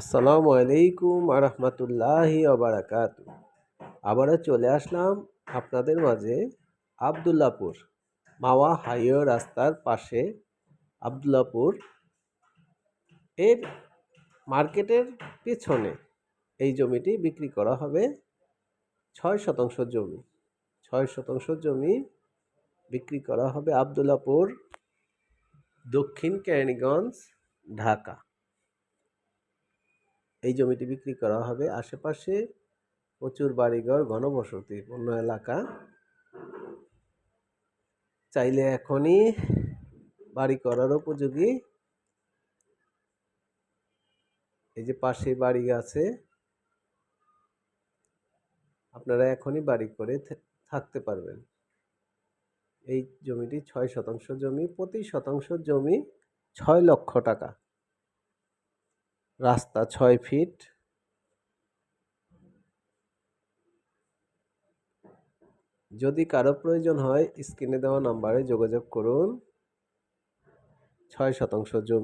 আসসালামু আলাইকুম আরহামতুল্লাহি অবরাকাত আবারও চলে আসলাম আপনাদের মাঝে আবদুল্লাপুর মাওয়া হাইওয়ে রাস্তার পাশে আবদুল্লাপুর এর মার্কেটের পেছনে এই জমিটি বিক্রি করা হবে। ছয় শতাংশ জমি, ছয় শতাংশ জমি বিক্রি করা হবে আবদুল্লাপুর দক্ষিণ কেরানীগঞ্জ, ঢাকা। এই জমিটি বিক্রি করা হবে। আশেপাশে প্রচুর বাড়িঘর ঘনবসতিপূর্ণ এলাকা। চাইলে এখনই বাড়ি করার উপযোগী এই যে পাশে বাড়ি আছে। আপনারা এখনই বাড়ি করে থাকতে পারবেন। এই জমিটি ছয় শতাংশ জমি, প্রতি শতাংশ জমি ছয় লক্ষ টাকা। রাস্তা ছয় ফিট। যদি কারও প্রয়োজন হয়, স্ক্রিনে দেওয়া নাম্বারে যোগাযোগ করুন। ছয় শতাংশ জমি